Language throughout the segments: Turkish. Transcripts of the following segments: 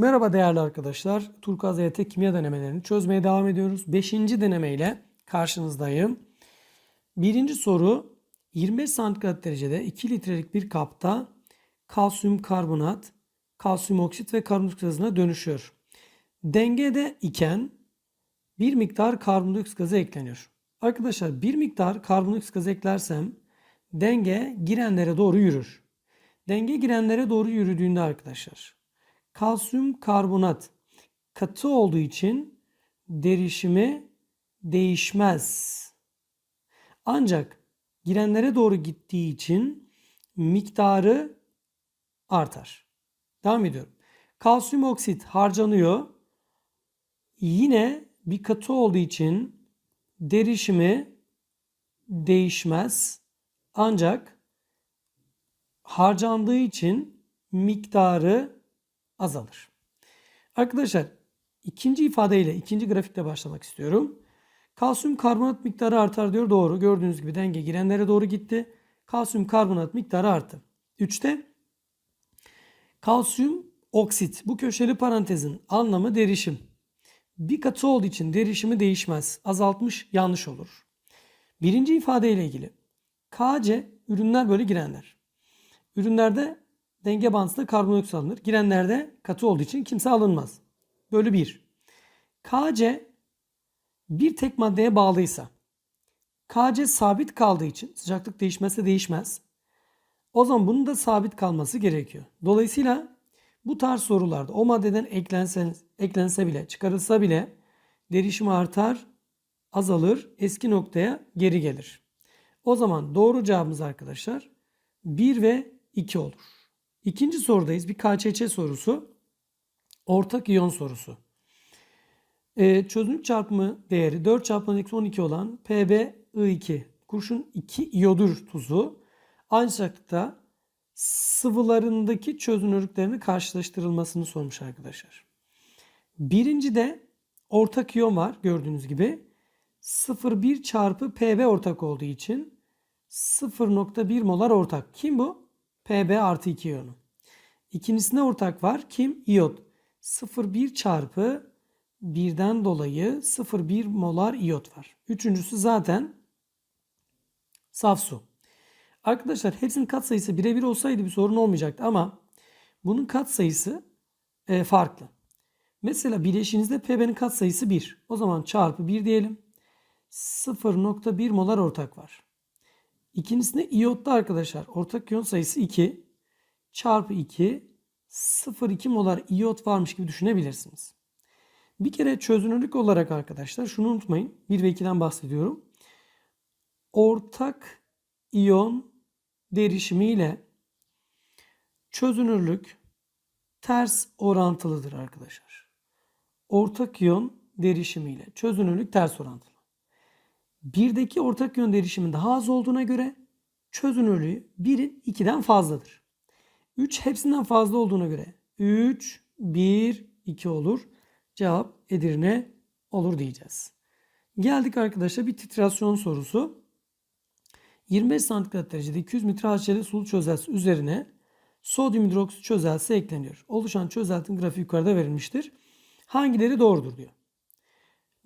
Merhaba değerli arkadaşlar. Turkuaz EYT kimya denemelerini çözmeye devam ediyoruz. Beşinci denemeyle karşınızdayım. Birinci soru 25 santigrat derecede 2 litrelik bir kapta kalsiyum karbonat, kalsiyum oksit ve karbondioksit gazına dönüşüyor. Dengede iken bir miktar karbondioksit gazı ekleniyor. Arkadaşlar bir miktar karbondioksit gazı eklersem denge girenlere doğru yürür. Denge girenlere doğru yürüdüğünde arkadaşlar kalsiyum karbonat katı olduğu için derişimi değişmez. Ancak girenlere doğru gittiği için miktarı artar. Devam ediyorum. Kalsiyum oksit harcanıyor. Yine bir katı olduğu için derişimi değişmez. Ancak harcandığı için miktarı azalır. Arkadaşlar ikinci ifadeyle ikinci grafikte başlamak istiyorum. Kalsiyum karbonat miktarı artar diyor. Doğru. Gördüğünüz gibi denge girenlere doğru gitti. Kalsiyum karbonat miktarı arttı. 3'te kalsiyum oksit. Bu köşeli parantezin anlamı derişim. Bir katı olduğu için derişimi değişmez. Azaltmış yanlış olur. Birinci ifade ile ilgili. KC ürünler böyle girenler. Ürünlerde denge bantında karbondioksit alınır. Girenlerde katı olduğu için kimse alınmaz. Bölü 1. KC bir tek maddeye bağlıysa KC sabit kaldığı için sıcaklık değişmezse değişmez. O zaman bunun da sabit kalması gerekiyor. Dolayısıyla bu tarz sorularda o maddeden eklense, eklense bile çıkarılsa bile derişim artar, azalır, eski noktaya geri gelir. O zaman doğru cevabımız arkadaşlar 1 ve 2 olur. İkinci sorudayız. Bir KÇÇ sorusu. Ortak iyon sorusu. Ee, çözünürlük çarpımı değeri 4 çarpı eksi 12 olan PbI2 kurşun 2 iyodür tuzu aynı sıcaklıkta sıvılarındaki çözünürlüklerini karşılaştırılmasını sormuş arkadaşlar. Birinci de ortak iyon var gördüğünüz gibi. 0,1 çarpı Pb ortak olduğu için 0,1 molar ortak. Kim bu? Pb artı 2 iyonu. İkincisine ortak var. Kim? İyot. 0,1 çarpı 1'den dolayı 0,1 molar iyot var. Üçüncüsü zaten saf su. Arkadaşlar hepsinin katsayısı birebir olsaydı bir sorun olmayacaktı ama bunun katsayısı e, farklı. Mesela bileşiğinizde Pb'nin katsayısı 1. O zaman çarpı 1 diyelim. 0,1 molar ortak var. İkincisinde iyotta arkadaşlar ortak iyon sayısı 2 çarpı 2 0,2 molar iyot varmış gibi düşünebilirsiniz. Bir kere çözünürlük olarak arkadaşlar şunu unutmayın. 1 ve 2'den bahsediyorum. Ortak iyon derişimiyle çözünürlük ters orantılıdır arkadaşlar. Ortak iyon derişimiyle çözünürlük ters orantılı. Birdeki ortak yön derişimin daha az olduğuna göre çözünürlüğü 1'in 2'den fazladır. 3 hepsinden fazla olduğuna göre 3, 1, 2 olur. Cevap Edirne olur diyeceğiz. Geldik arkadaşlar bir titrasyon sorusu. 25 santigrat derecede 200 litre HCl sulu çözelti üzerine sodyum hidroksit çözeltisi ekleniyor. Oluşan çözeltinin grafiği yukarıda verilmiştir. Hangileri doğrudur diyor.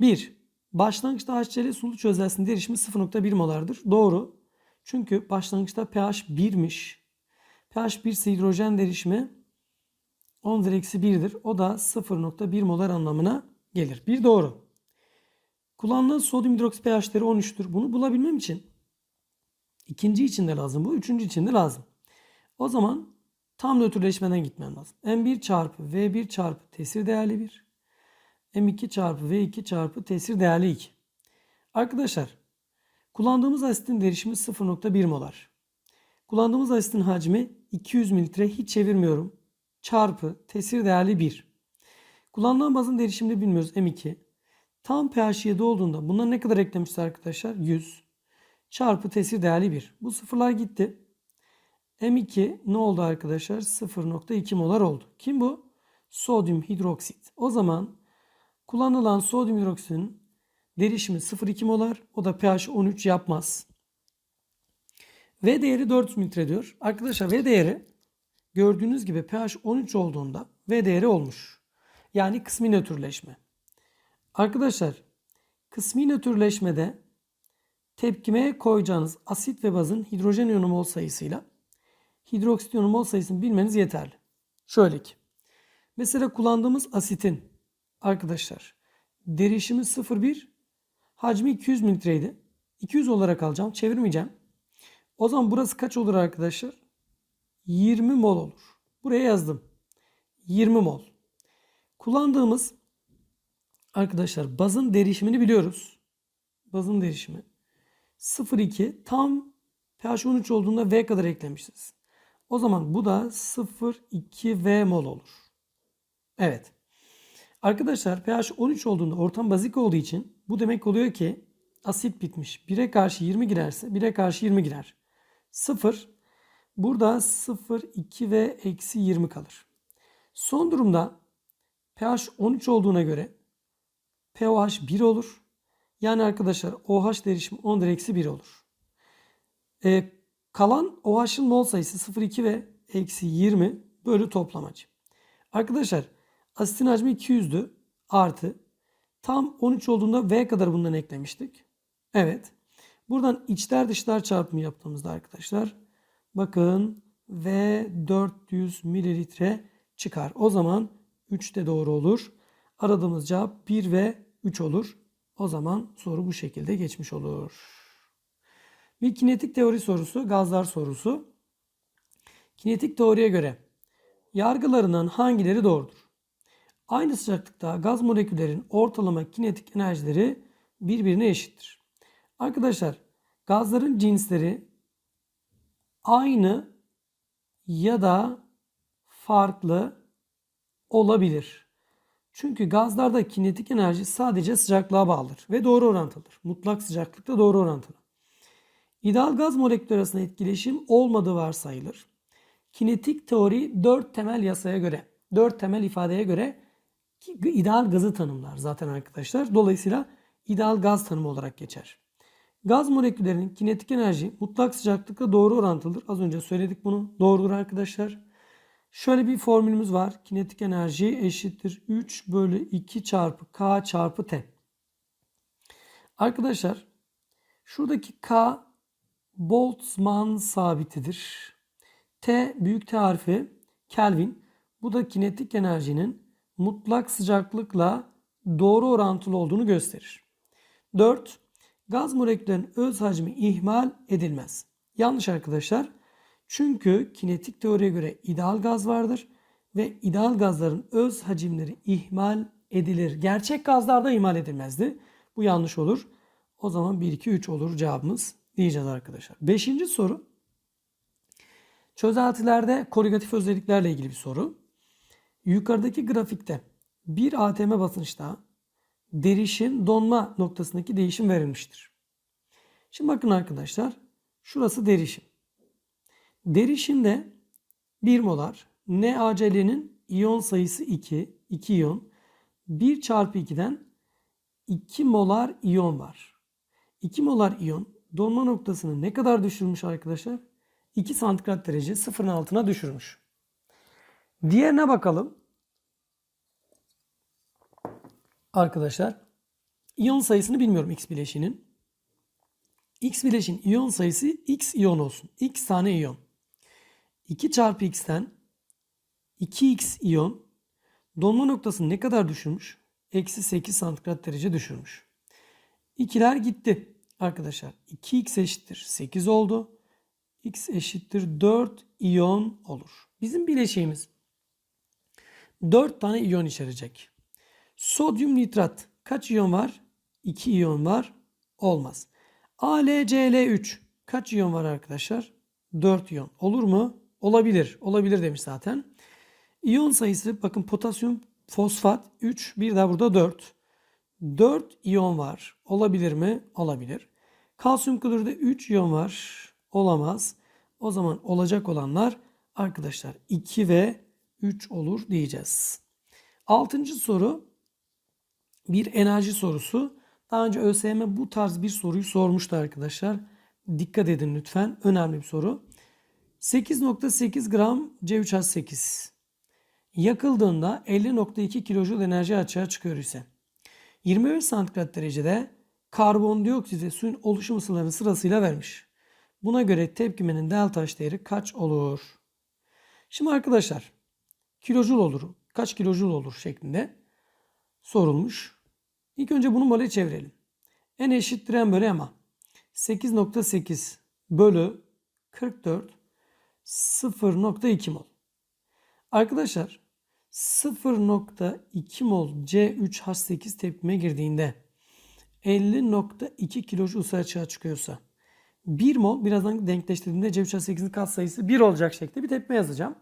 1. Başlangıçta HCl sulu çözeltisinin derişimi 0.1 molardır. Doğru. Çünkü başlangıçta pH 1'miş. pH 1 ise hidrojen derişimi 10 eksi 1'dir. O da 0.1 molar anlamına gelir. Bir doğru. Kullanılan sodyum hidroksit pH'leri 13'tür. Bunu bulabilmem için ikinci için de lazım bu. Üçüncü için de lazım. O zaman tam nötrleşmeden gitmem lazım. M1 çarpı V1 çarpı tesir değerli 1. M2 çarpı V2 çarpı tesir değerli 2. Arkadaşlar kullandığımız asitin derişimi 0.1 molar. Kullandığımız asitin hacmi 200 mililitre hiç çevirmiyorum. Çarpı tesir değerli 1. Kullanılan bazın derişimini bilmiyoruz M2. Tam pH 7 olduğunda bunlar ne kadar eklemişiz arkadaşlar? 100 çarpı tesir değerli 1. Bu sıfırlar gitti. M2 ne oldu arkadaşlar? 0.2 molar oldu. Kim bu? Sodyum hidroksit. O zaman kullanılan sodyum hidroksitin derişimi 0.2 molar. O da pH 13 yapmaz. V değeri 400 mililitre diyor. Arkadaşlar V değeri gördüğünüz gibi pH 13 olduğunda V değeri olmuş. Yani kısmi nötrleşme. Arkadaşlar kısmi nötrleşmede tepkimeye koyacağınız asit ve bazın hidrojen iyonu mol sayısıyla hidroksit iyonu mol sayısını bilmeniz yeterli. Şöyle ki. Mesela kullandığımız asitin arkadaşlar derişimi 0,1 hacmi 200 mililitreydi. 200 olarak alacağım. Çevirmeyeceğim. O zaman burası kaç olur arkadaşlar? 20 mol olur. Buraya yazdım. 20 mol. Kullandığımız arkadaşlar bazın derişimini biliyoruz. Bazın derişimi 0,2 tam pH 13 olduğunda V kadar eklemişiz. O zaman bu da 0,2 V mol olur. Evet. Arkadaşlar pH 13 olduğunda ortam bazik olduğu için bu demek oluyor ki asit bitmiş. 1'e karşı 20 girerse 1'e karşı 20 girer. 0 burada 0, 2 ve eksi 20 kalır. Son durumda pH 13 olduğuna göre pOH 1 olur. Yani arkadaşlar OH derişimi 10 eksi 1 olur. Ee, kalan OH'ın mol sayısı 0,2 ve eksi 20 bölü toplamacı. Arkadaşlar asitin hacmi 200'dü artı tam 13 olduğunda V kadar bundan eklemiştik. Evet. Buradan içler dışlar çarpımı yaptığımızda arkadaşlar bakın V 400 mililitre çıkar. O zaman 3 de doğru olur. Aradığımız cevap 1 ve 3 olur. O zaman soru bu şekilde geçmiş olur. Bir kinetik teori sorusu, gazlar sorusu. Kinetik teoriye göre yargılarından hangileri doğrudur? Aynı sıcaklıkta gaz moleküllerin ortalama kinetik enerjileri birbirine eşittir. Arkadaşlar gazların cinsleri aynı ya da farklı olabilir. Çünkü gazlarda kinetik enerji sadece sıcaklığa bağlıdır ve doğru orantılıdır. Mutlak sıcaklıkta doğru orantılı. İdeal gaz molekülleri arasında etkileşim olmadığı varsayılır. Kinetik teori 4 temel yasaya göre, 4 temel ifadeye göre ideal gazı tanımlar zaten arkadaşlar. Dolayısıyla ideal gaz tanımı olarak geçer. Gaz moleküllerinin kinetik enerji mutlak sıcaklıkla doğru orantılıdır. Az önce söyledik bunu. Doğrudur arkadaşlar. Şöyle bir formülümüz var. Kinetik enerji eşittir 3 bölü 2 çarpı K çarpı T. Arkadaşlar şuradaki K Boltzmann sabitidir. T büyük T harfi Kelvin. Bu da kinetik enerjinin mutlak sıcaklıkla doğru orantılı olduğunu gösterir. 4. Gaz moleküllerinin öz hacmi ihmal edilmez. Yanlış arkadaşlar. Çünkü kinetik teoriye göre ideal gaz vardır ve ideal gazların öz hacimleri ihmal edilir. Gerçek gazlarda ihmal edilmezdi. Bu yanlış olur. O zaman 1 2 3 olur cevabımız diyeceğiz arkadaşlar. Beşinci soru. Çözeltilerde korrigatif özelliklerle ilgili bir soru. Yukarıdaki grafikte bir ATM basınçta derişim donma noktasındaki değişim verilmiştir. Şimdi bakın arkadaşlar. Şurası derişim. Derişimde 1 molar NaCl'nin iyon sayısı 2. 2 iyon. 1 çarpı 2'den 2 molar iyon var. 2 molar iyon donma noktasını ne kadar düşürmüş arkadaşlar? 2 santigrat derece sıfırın altına düşürmüş. Diğerine bakalım. Arkadaşlar iyon sayısını bilmiyorum X bileşiğinin. X bileşin iyon sayısı X iyon olsun. X tane iyon. 2 çarpı X'ten 2X iyon donma noktasını ne kadar düşürmüş? Eksi 8 santigrat derece düşürmüş. İkiler gitti arkadaşlar. 2X eşittir 8 oldu. X eşittir 4 iyon olur. Bizim bileşiğimiz 4 tane iyon içerecek. Sodyum nitrat kaç iyon var? 2 iyon var. Olmaz. AlCl3 kaç iyon var arkadaşlar? 4 iyon. Olur mu? Olabilir. Olabilir demiş zaten. İyon sayısı bakın potasyum fosfat 3 bir daha burada 4. 4 iyon var. Olabilir mi? Olabilir. Kalsiyum klorürde 3 iyon var. Olamaz. O zaman olacak olanlar arkadaşlar 2 ve 3 olur diyeceğiz. Altıncı soru bir enerji sorusu. Daha önce ÖSYM bu tarz bir soruyu sormuştu arkadaşlar. Dikkat edin lütfen. Önemli bir soru. 8.8 gram C3H8 yakıldığında 50.2 kilojül enerji açığa çıkıyor ise 25 santigrat derecede karbondioksit ve suyun oluşum ısılarını sırasıyla vermiş. Buna göre tepkimenin delta H değeri kaç olur? Şimdi arkadaşlar kilojul olur. Kaç kilojul olur şeklinde sorulmuş. İlk önce bunu mole çevirelim. N eşittir M bölü MA. 8.8 bölü 44 0.2 mol. Arkadaşlar 0.2 mol C3H8 tepkime girdiğinde 50.2 kilojul ısı açığa çıkıyorsa 1 mol birazdan denkleştirdiğimde C3H8'in katsayısı 1 olacak şekilde bir tepkime yazacağım.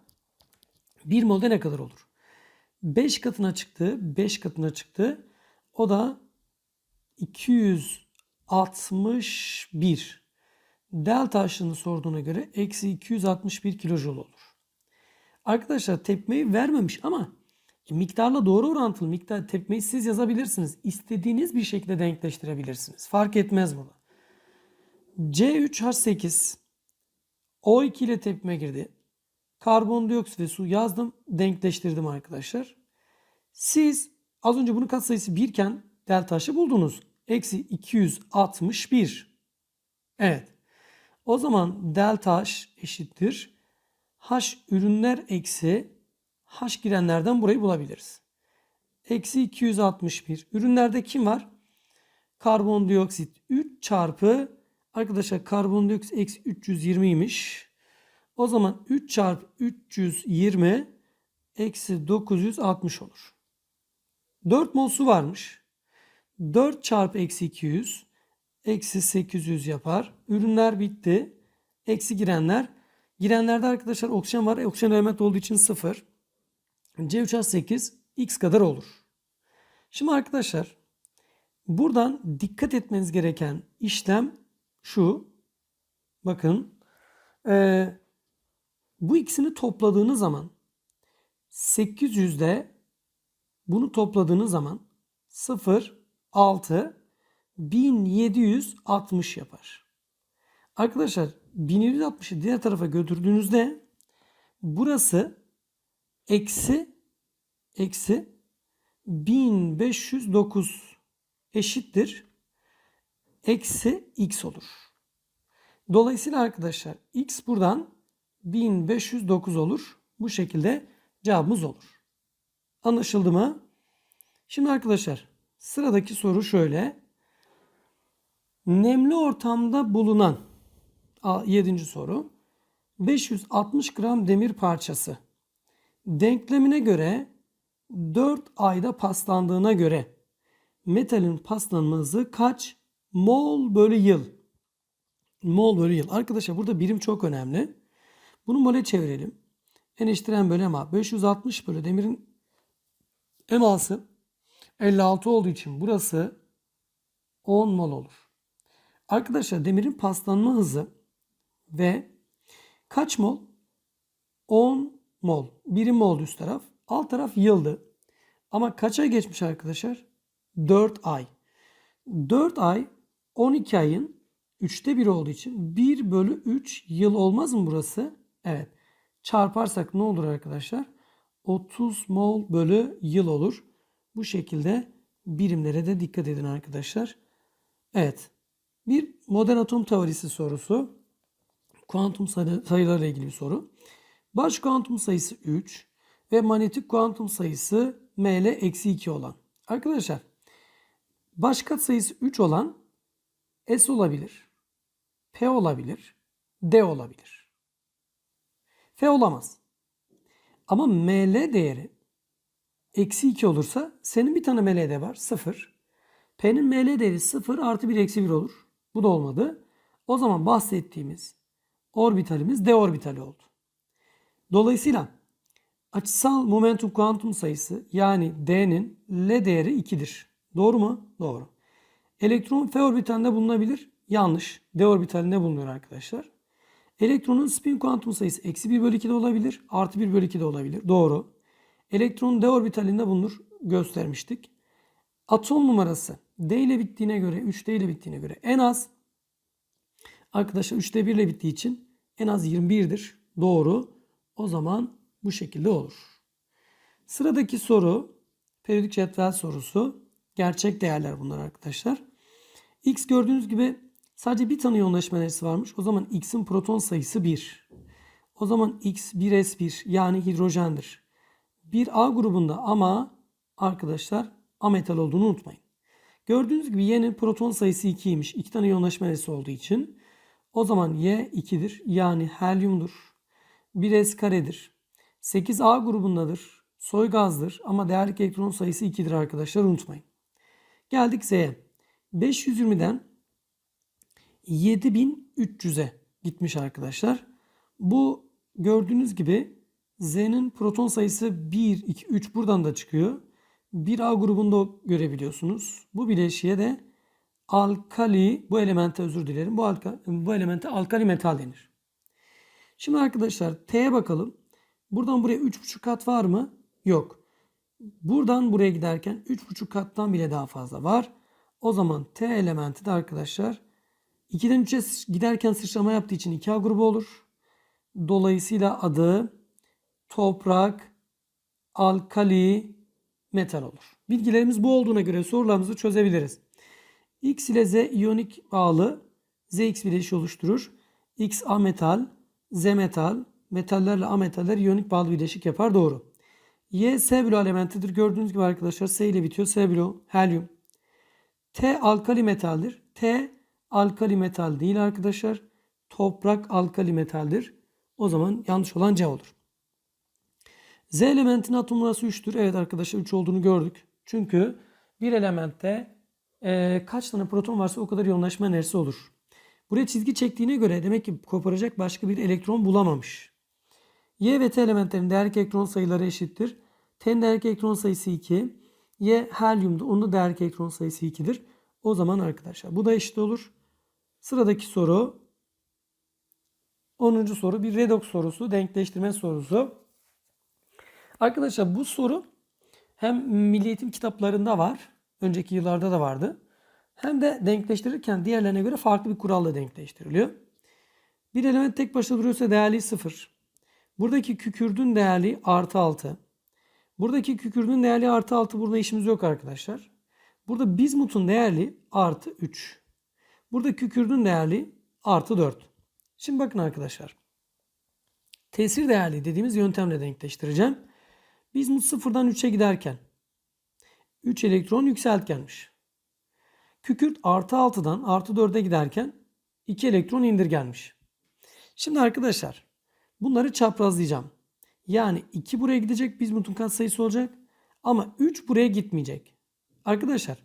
1 molde ne kadar olur? 5 katına çıktı. 5 katına çıktı. O da 261. Delta H'ını sorduğuna göre eksi 261 kilojul olur. Arkadaşlar tepmeyi vermemiş ama miktarla doğru orantılı miktar tepmeyi siz yazabilirsiniz. İstediğiniz bir şekilde denkleştirebilirsiniz. Fark etmez burada. C3H8 O2 ile tepkime girdi. Karbondioksit ve su yazdım. Denkleştirdim arkadaşlar. Siz az önce bunun katsayısı 1 iken delta H'ı buldunuz. Eksi 261. Evet. O zaman delta H eşittir. H ürünler eksi H girenlerden burayı bulabiliriz. Eksi 261. Ürünlerde kim var? Karbondioksit 3 çarpı arkadaşlar karbondioksit eksi 320'ymiş. O zaman 3 çarpı 320 eksi 960 olur. 4 mol su varmış. 4 çarpı eksi 200 eksi 800 yapar. Ürünler bitti. Eksi girenler. Girenlerde arkadaşlar oksijen var. Oksijen element olduğu için 0. C3H8 x kadar olur. Şimdi arkadaşlar buradan dikkat etmeniz gereken işlem şu. Bakın. Ee, bu ikisini topladığınız zaman 800'de bunu topladığınız zaman 0, 6, 1760 yapar. Arkadaşlar 1760'ı diğer tarafa götürdüğünüzde burası eksi eksi 1509 eşittir eksi x olur. Dolayısıyla arkadaşlar x buradan 1509 olur. Bu şekilde cevabımız olur. Anlaşıldı mı? Şimdi arkadaşlar sıradaki soru şöyle. Nemli ortamda bulunan 7. soru 560 gram demir parçası denklemine göre 4 ayda paslandığına göre metalin paslanma hızı kaç mol bölü yıl? Mol bölü yıl. Arkadaşlar burada birim çok önemli. Bunu mole çevirelim. N eşittir bölü MA. 560 bölü demirin MA'sı 56 olduğu için burası 10 mol olur. Arkadaşlar demirin paslanma hızı ve kaç mol? 10 mol. Birim mol üst taraf. Alt taraf yıldı. Ama kaça geçmiş arkadaşlar? 4 ay. 4 ay 12 ayın 3'te 1 olduğu için 1 bölü 3 yıl olmaz mı burası? Evet. Çarparsak ne olur arkadaşlar? 30 mol bölü yıl olur. Bu şekilde birimlere de dikkat edin arkadaşlar. Evet. Bir modern atom teorisi sorusu. Kuantum sayılarla ilgili bir soru. Baş kuantum sayısı 3 ve manyetik kuantum sayısı ML eksi 2 olan. Arkadaşlar baş kat sayısı 3 olan S olabilir. P olabilir. D olabilir. F olamaz. Ama ML değeri eksi 2 olursa senin bir tane ML'de var 0. P'nin ML değeri 0 artı 1 eksi 1 olur. Bu da olmadı. O zaman bahsettiğimiz orbitalimiz D orbitali oldu. Dolayısıyla açısal momentum kuantum sayısı yani D'nin L değeri 2'dir. Doğru mu? Doğru. Elektron F orbitalinde bulunabilir. Yanlış. D orbitalinde bulunuyor arkadaşlar. Elektronun spin kuantum sayısı eksi 1 bölü 2 de olabilir. Artı 1 bölü 2 de olabilir. Doğru. Elektron D orbitalinde bulunur. Göstermiştik. Atom numarası D ile bittiğine göre 3D ile bittiğine göre en az arkadaşlar 3'te 1 ile bittiği için en az 21'dir. Doğru. O zaman bu şekilde olur. Sıradaki soru periyodik cetvel sorusu. Gerçek değerler bunlar arkadaşlar. X gördüğünüz gibi sadece bir tane yoğunlaşma enerjisi varmış. O zaman X'in proton sayısı 1. O zaman X 1s1 yani hidrojendir. Bir A grubunda ama arkadaşlar ametal olduğunu unutmayın. Gördüğünüz gibi Y'nin proton sayısı 2'ymiş. 2 tane yoğunlaşma enerjisi olduğu için. O zaman Y 2'dir. Yani helyumdur. 1s karedir. 8A grubundadır. Soy gazdır ama değerlik elektron sayısı 2'dir arkadaşlar unutmayın. Geldik Z'ye. 520'den 7300'e gitmiş arkadaşlar. Bu gördüğünüz gibi Z'nin proton sayısı 1, 2, 3 buradan da çıkıyor. 1A grubunda görebiliyorsunuz. Bu bileşiğe de alkali, bu elemente özür dilerim. Bu, alka, bu elemente alkali metal denir. Şimdi arkadaşlar T'ye bakalım. Buradan buraya 3,5 kat var mı? Yok. Buradan buraya giderken 3,5 kattan bile daha fazla var. O zaman T elementi de arkadaşlar 2'den 3'e giderken sıçrama yaptığı için 2A grubu olur. Dolayısıyla adı toprak, alkali, metal olur. Bilgilerimiz bu olduğuna göre sorularımızı çözebiliriz. X ile Z iyonik bağlı ZX bileşiği oluşturur. X A metal, Z metal, metallerle A metaller iyonik bağlı bileşik yapar. Doğru. Y S bloğu elementidir. Gördüğünüz gibi arkadaşlar S ile bitiyor. S bloğu helyum. T alkali metaldir. T alkali metal değil arkadaşlar. Toprak alkali metaldir. O zaman yanlış olan C olur. Z elementinin atom numarası 3'tür. Evet arkadaşlar 3 olduğunu gördük. Çünkü bir elementte e, kaç tane proton varsa o kadar yoğunlaşma enerjisi olur. Buraya çizgi çektiğine göre demek ki koparacak başka bir elektron bulamamış. Y ve T elementlerin değerlik elektron sayıları eşittir. T'nin değerlik elektron sayısı 2. Y helyumda onun da değerlik elektron sayısı 2'dir. O zaman arkadaşlar bu da eşit olur. Sıradaki soru 10. soru bir redoks sorusu, denkleştirme sorusu. Arkadaşlar bu soru hem milli eğitim kitaplarında var. Önceki yıllarda da vardı. Hem de denkleştirirken diğerlerine göre farklı bir kuralla denkleştiriliyor. Bir element tek başına duruyorsa değerli 0. Buradaki kükürdün değerli artı 6. Buradaki kükürdün değerli artı 6 burada işimiz yok arkadaşlar. Burada bizmutun değerli artı 3. Burada kükürdün değerli artı 4. Şimdi bakın arkadaşlar. Tesir değerli dediğimiz yöntemle denkleştireceğim. Bizmut sıfırdan 3'e giderken 3 elektron yükseltgenmiş. Kükürt artı 6'dan artı 4'e giderken 2 elektron indirgenmiş. Şimdi arkadaşlar bunları çaprazlayacağım. Yani 2 buraya gidecek bizmutun katsayısı olacak. Ama 3 buraya gitmeyecek. Arkadaşlar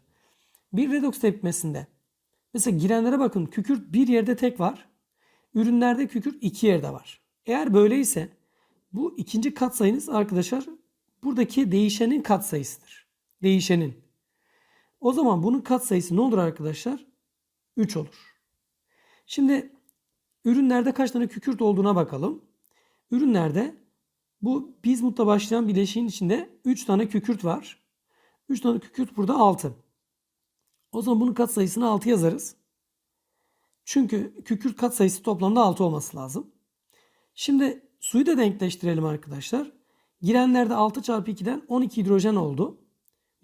bir redoks tepkimesinde mesela girenlere bakın kükürt bir yerde tek var. Ürünlerde kükürt iki yerde var. Eğer böyleyse bu ikinci katsayınız arkadaşlar buradaki değişenin katsayısıdır. Değişenin. O zaman bunun katsayısı ne olur arkadaşlar? 3 olur. Şimdi ürünlerde kaç tane kükürt olduğuna bakalım. Ürünlerde bu bizmutla başlayan bileşiğin içinde 3 tane kükürt var. 3 tane kükürt burada 6. O zaman bunun katsayısını 6 yazarız. Çünkü kükürt katsayısı toplamda 6 olması lazım. Şimdi suyu da denkleştirelim arkadaşlar. Girenlerde 6 çarpı 2'den 12 hidrojen oldu.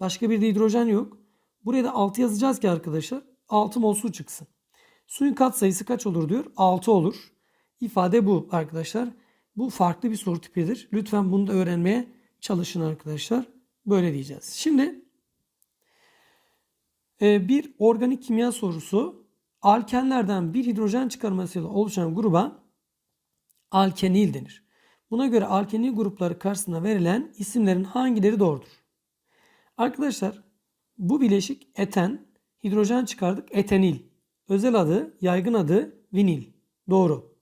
Başka bir de hidrojen yok. Buraya da 6 yazacağız ki arkadaşlar 6 mol su çıksın. Suyun katsayısı kaç olur diyor? 6 olur. İfade bu arkadaşlar. Bu farklı bir soru tipidir. Lütfen bunu da öğrenmeye çalışın arkadaşlar. Böyle diyeceğiz. Şimdi bir organik kimya sorusu. Alkenlerden bir hidrojen çıkarmasıyla oluşan gruba alkenil denir. Buna göre alkenil grupları karşısında verilen isimlerin hangileri doğrudur? Arkadaşlar bu bileşik eten, hidrojen çıkardık etenil. Özel adı, yaygın adı vinil. Doğru.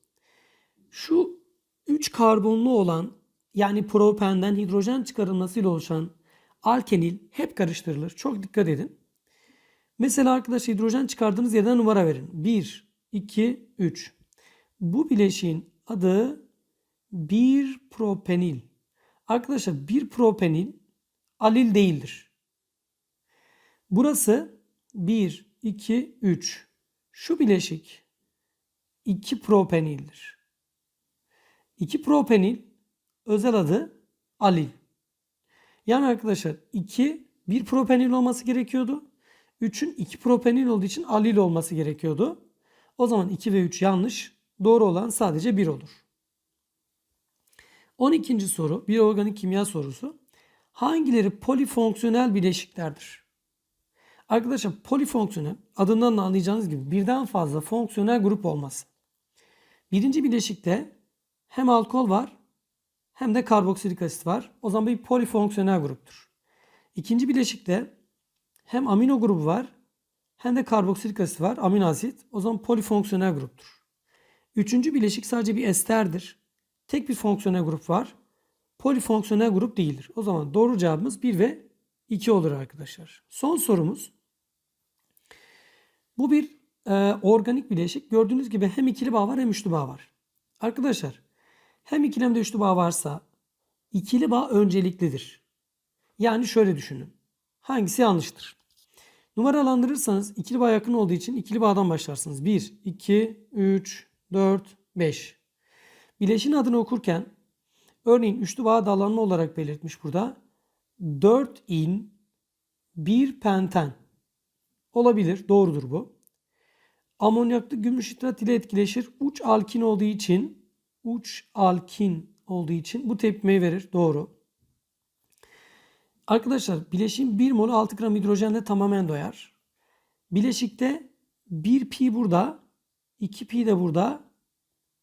Şu 3 karbonlu olan yani propenden hidrojen çıkarılmasıyla oluşan alkenil hep karıştırılır. Çok dikkat edin. Mesela arkadaş hidrojen çıkardığınız yerden numara verin. 1, 2, 3. Bu bileşiğin adı 1 propenil. Arkadaşlar 1 propenil alil değildir. Burası 1, 2, 3. Şu bileşik 2 propenildir. 2 propenil özel adı alil. Yani arkadaşlar 2 bir propenil olması gerekiyordu. 3'ün 2 propenil olduğu için alil olması gerekiyordu. O zaman 2 ve 3 yanlış. Doğru olan sadece 1 olur. 12. soru bir organik kimya sorusu. Hangileri polifonksiyonel bileşiklerdir? Arkadaşlar polifonksiyonel adından da anlayacağınız gibi birden fazla fonksiyonel grup olması. Birinci bileşikte hem alkol var hem de karboksilik asit var. O zaman bir polifonksiyonel gruptur. İkinci bileşikte hem amino grubu var hem de karboksilik asit var. Amino asit. O zaman polifonksiyonel gruptur. Üçüncü bileşik sadece bir esterdir. Tek bir fonksiyonel grup var. Polifonksiyonel grup değildir. O zaman doğru cevabımız 1 ve 2 olur arkadaşlar. Son sorumuz. Bu bir e, organik bileşik. Gördüğünüz gibi hem ikili bağ var hem üçlü bağ var. Arkadaşlar hem ikili hem de üçlü bağ varsa ikili bağ önceliklidir. Yani şöyle düşünün. Hangisi yanlıştır? Numaralandırırsanız ikili bağ yakın olduğu için ikili bağdan başlarsınız. 1, 2, 3, 4, 5. Bileşin adını okurken örneğin üçlü bağ dallanma olarak belirtmiş burada. 4 in 1 penten olabilir. Doğrudur bu. Amonyaklı gümüş nitrat ile etkileşir. Uç alkin olduğu için uç alkin olduğu için bu tepkimeyi verir. Doğru. Arkadaşlar bileşin 1 mol 6 gram hidrojenle tamamen doyar. Bileşikte 1 pi burada, 2 pi de burada,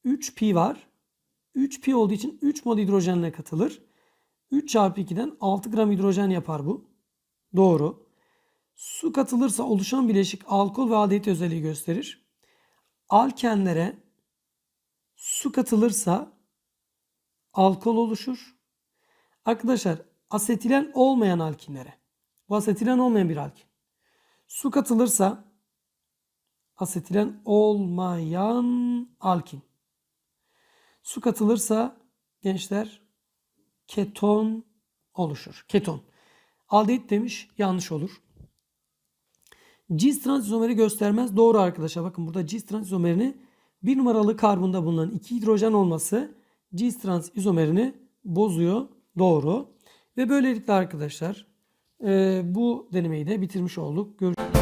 3 pi var. 3 pi olduğu için 3 mol hidrojenle katılır. 3 çarpı 2'den 6 gram hidrojen yapar bu. Doğru. Su katılırsa oluşan bileşik alkol ve aldehit özelliği gösterir. Alkenlere su katılırsa alkol oluşur. Arkadaşlar asetilen olmayan alkinlere. Bu asetilen olmayan bir alkin. Su katılırsa asetilen olmayan alkin. Su katılırsa gençler keton oluşur. Keton. Aldehit demiş yanlış olur. Cis trans izomeri göstermez. Doğru arkadaşlar. Bakın burada cis trans izomerini bir numaralı karbonda bulunan iki hidrojen olması cis trans izomerini bozuyor. Doğru. Ve böylelikle arkadaşlar bu denemeyi de bitirmiş olduk. Görüşürüz.